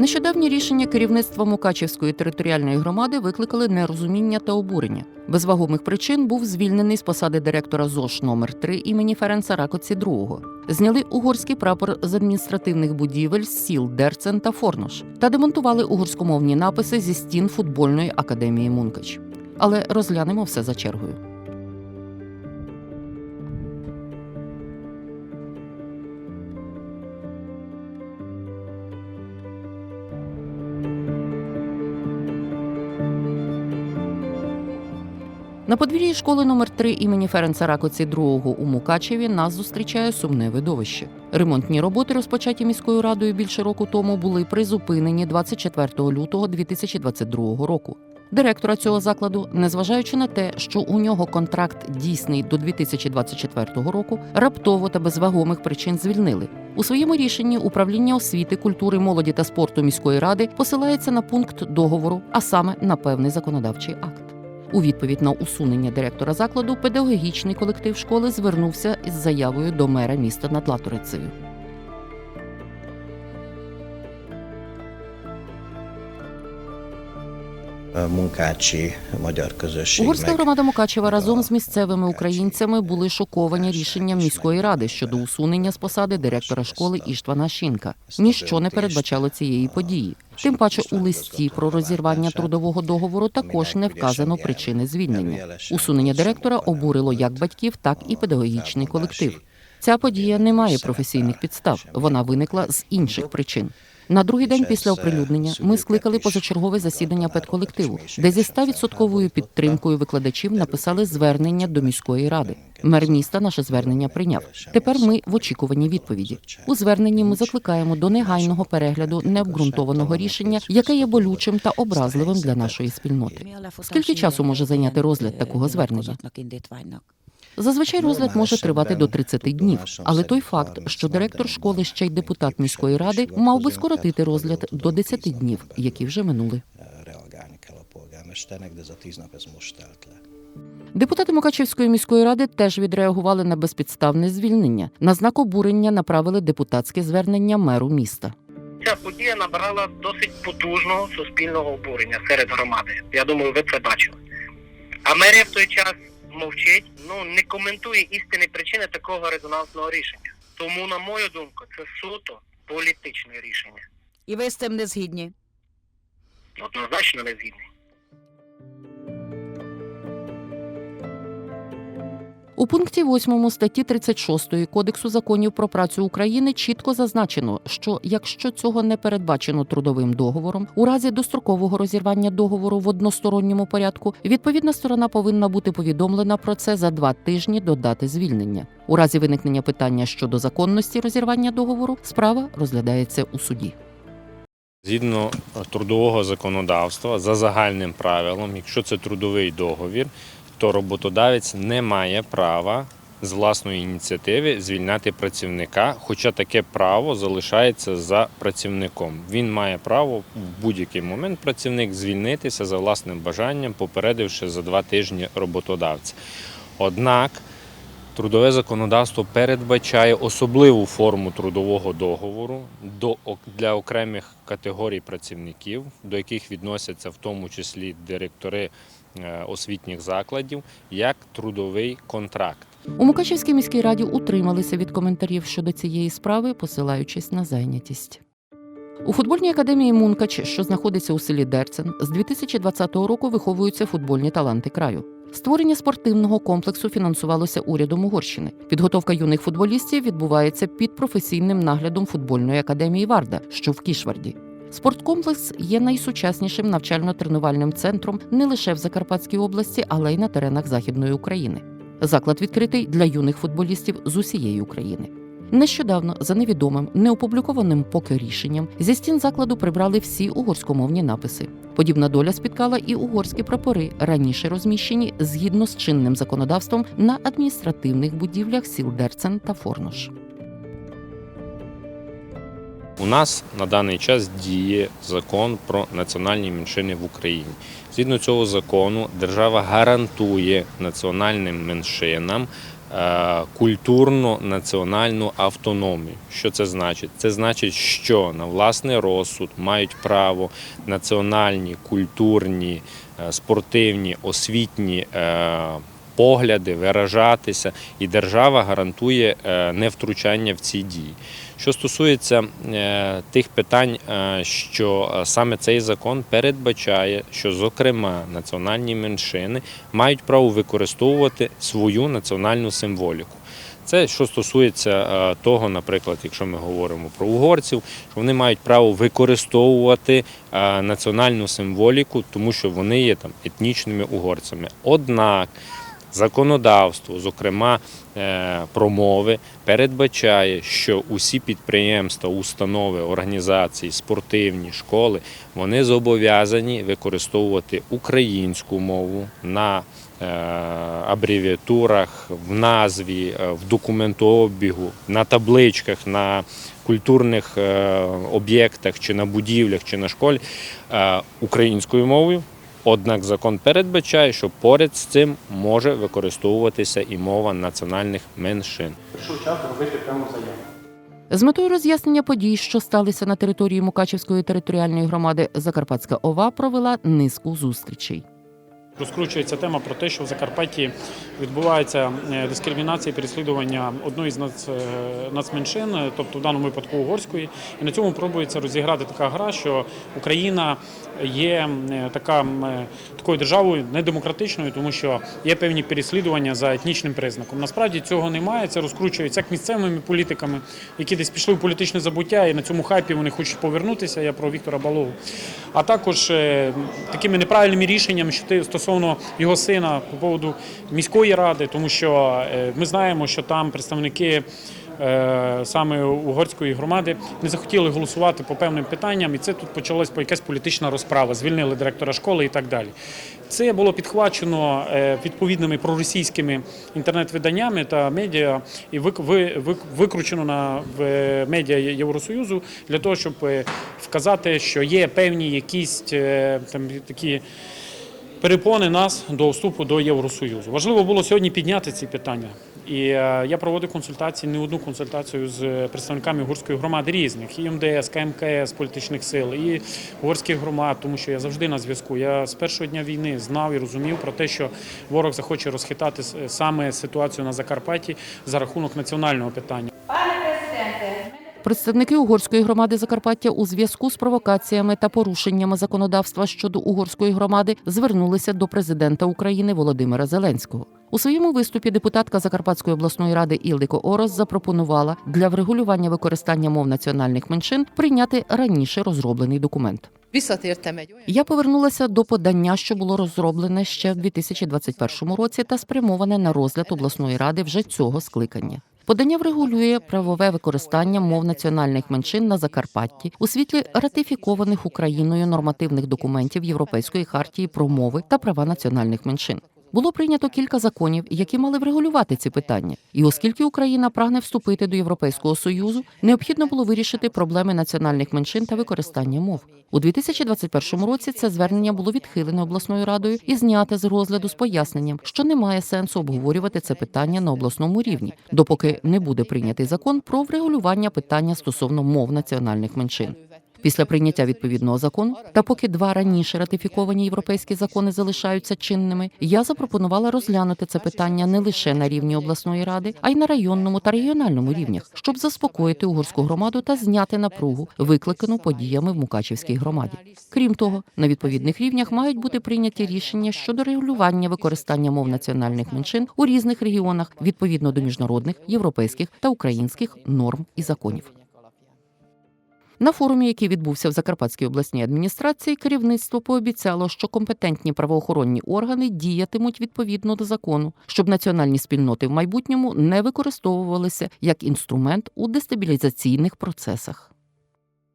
Нещодавні рішення керівництва Мукачівської територіальної громади викликали нерозуміння та обурення. Без вагомих причин був звільнений з посади директора ЗОШ номер 3 імені Ференца Ракоці II. Зняли угорський прапор з адміністративних будівель сіл Дерцен та Форнош та демонтували угорськомовні написи зі стін футбольної академії Мункач. Але розглянемо все за чергою. На подвір'ї школи номер 3 імені Ференца Ракоці II у Мукачеві нас зустрічає сумне видовище. Ремонтні роботи, розпочаті міською радою більше року тому, були призупинені 24 лютого 2022 року. Директора цього закладу, незважаючи на те, що у нього контракт дійсний до 2024 року, раптово та без вагомих причин звільнили. У своєму рішенні управління освіти, культури, молоді та спорту міської ради посилається на пункт договору, а саме на певний законодавчий акт. У відповідь на усунення директора закладу педагогічний колектив школи звернувся із заявою до мера міста над Латорицею. Munkácsi magyar közösség Угорська громада Мукачева разом з місцевими українцями були шоковані рішенням міської ради щодо усунення з посади директора школи Іштвана Шінка. Ніщо не передбачало цієї події. Тим паче у листі про розірвання трудового договору також не вказано причини звільнення. Усунення директора обурило як батьків, так і педагогічний колектив. Ця подія не має професійних підстав. Вона виникла з інших причин. На другий день після оприлюднення ми скликали позачергове засідання педколективу, де зі 100% підтримкою викладачів написали звернення до міської ради. Мер міста наше звернення прийняв. Тепер ми в очікуванні відповіді. У зверненні ми закликаємо до негайного перегляду необґрунтованого рішення, яке є болючим та образливим для нашої спільноти. Скільки часу може зайняти розгляд такого звернення? Зазвичай розгляд може тривати до 30 днів, але той факт, що директор школи ще й депутат міської ради, мав би скоротити розгляд до 10 днів, які вже минули. le. Депутати Мукачевської міської ради теж відреагували на безпідставне звільнення. На знак обурення направили депутатське звернення меру міста. Ця подія набрала досить потужного суспільного обурення серед громади. Я думаю, ви це бачили. А мерія в той час мовчить, ну не коментує істинні причини такого резонансного рішення. Тому, на мою думку, це суто політичне рішення. І ви з цим не згідні. Однозначно не згідний. У пункті 8 статті 36 Кодексу законів про працю України чітко зазначено, що якщо цього не передбачено трудовим договором, у разі дострокового розірвання договору в односторонньому порядку, відповідна сторона повинна бути повідомлена про це за два тижні до дати звільнення. У разі виникнення питання щодо законності розірвання договору, справа розглядається у суді. Згідно трудового законодавства, за загальним правилом, якщо це трудовий договір, то роботодавець не має права з власної ініціативи звільняти працівника, хоча таке право залишається за працівником. Він має право в будь-який момент працівник звільнитися за власним бажанням, попередивши за два тижні роботодавця. Однак Трудове законодавство передбачає особливу форму трудового договору для окремих категорій працівників, до яких відносяться в тому числі директори освітніх закладів, як трудовий контракт. У Мукачевській міській раді утрималися від коментарів щодо цієї справи, посилаючись на зайнятість. У футбольній академії Мункач, що знаходиться у селі Дерцен, з 2020 року виховуються футбольні таланти краю. Створення спортивного комплексу фінансувалося урядом Угорщини. Підготовка юних футболістів відбувається під професійним наглядом футбольної академії Варда, що в Кішварді. Спорткомплекс є найсучаснішим навчально-тренувальним центром не лише в Закарпатській області, але й на теренах Західної України. Заклад відкритий для юних футболістів з усієї України. Нещодавно за невідомим неопублікованим поки рішенням зі стін закладу прибрали всі угорськомовні написи. Подібна доля спіткала і угорські прапори, раніше розміщені згідно з чинним законодавством на адміністративних будівлях сіл Дерцен та Форнош. У нас на даний час діє закон про національні меншини в Україні. Згідно цього закону, держава гарантує національним меншинам е, культурну національну автономію. Що це значить? Це значить, що на власний розсуд мають право національні, культурні, е, спортивні, освітні. Погляди виражатися, і держава гарантує е, невтручання в ці дії. Що стосується е, тих питань, е, що саме цей закон передбачає, що, зокрема, національні меншини мають право використовувати свою національну символіку. Це що стосується того, наприклад, якщо ми говоримо про угорців, що вони мають право використовувати національну символіку, тому що вони є там етнічними угорцями. Однак законодавство, зокрема е, промови, передбачає, що усі підприємства, установи, організації, спортивні школи вони зобов'язані використовувати українську мову на е, абревіатурах, в назві, е, в документообігу, на табличках, на культурних об'єктах, чи на будівлях, чи на школі українською мовою. Однак закон передбачає, що поряд з цим може використовуватися і мова національних меншин. Прийшов час робити прямо заяву. З метою роз'яснення подій, що сталися на території Мукачівської територіальної громади, Закарпатська ОВА провела низку зустрічей. Розкручується тема про те, що в Закарпатті відбувається е, дискримінація і переслідування одної з нац, е, нацменшин, е, тобто в даному випадку угорської. І на цьому пробується розіграти така гра, що Україна є така, такою державою недемократичною, тому що є певні переслідування за етнічним признаком. Насправді цього немає. Це розкручується як місцевими політиками, які десь пішли в політичне забуття, і на цьому хайпі вони хочуть повернутися. Я про Віктора Балову. А також такими неправильними рішеннями, що ти стосовно його сина по поводу міської ради, тому що е, ми знаємо, що там представники. е, Саме угорської громади не захотіли голосувати по певним питанням, і це тут почалась якась політична розправа. Звільнили директора школи і так далі. Це було підхвачено е, відповідними проросійськими інтернет-виданнями та медіа і вик- викручено на медіа Євросоюзу для того, щоб вказати, що є певні якісь там такі перепони нас до вступу до Євросоюзу. Важливо було сьогодні підняти ці питання. І е, я проводив консультації, не одну консультацію з представниками угорської громади різних, і МДС, КМКС, політичних сил, і угорських громад, тому що я завжди на зв'язку. Я з першого дня війни знав і розумів про те, що ворог захоче розхитати саме ситуацію на Закарпатті за рахунок національного питання. Представники угорської громади Закарпаття у зв'язку з провокаціями та порушеннями законодавства щодо угорської громади звернулися до президента України Володимира Зеленського. У своєму виступі депутатка Закарпатської обласної ради Ілдико Орос запропонувала для врегулювання використання мов національних меншин прийняти раніше розроблений документ. Я повернулася до подання, що було розроблене ще в 2021 році та спрямоване на розгляд обласної ради вже цього скликання. Подання врегулює правове використання мов національних меншин на Закарпатті у світлі ратифікованих Україною нормативних документів Європейської хартії про мови та права національних меншин. Було прийнято кілька законів, які мали врегулювати ці питання. І оскільки Україна прагне вступити до Європейського союзу, необхідно було вирішити проблеми національних меншин та використання мов. У 2021 році це звернення було відхилене обласною радою і зняте з розгляду з поясненням, що немає сенсу обговорювати це питання на обласному рівні, допоки не буде прийнятий закон про врегулювання питання стосовно мов національних меншин. Після прийняття відповідного закону, та поки два раніше ратифіковані європейські закони залишаються чинними, я запропонувала розглянути це питання не лише на рівні обласної ради, а й на районному та регіональному рівнях, щоб заспокоїти угорську громаду та зняти напругу, викликану подіями в Мукачівській громаді. Крім того, на відповідних рівнях мають бути прийняті рішення щодо регулювання використання мов національних меншин у різних регіонах відповідно до міжнародних, європейських та українських норм і законів. На форумі, який відбувся в Закарпатській обласній адміністрації, керівництво пообіцяло, що компетентні правоохоронні органи діятимуть відповідно до закону, щоб національні спільноти в майбутньому не використовувалися як інструмент у дестабілізаційних процесах.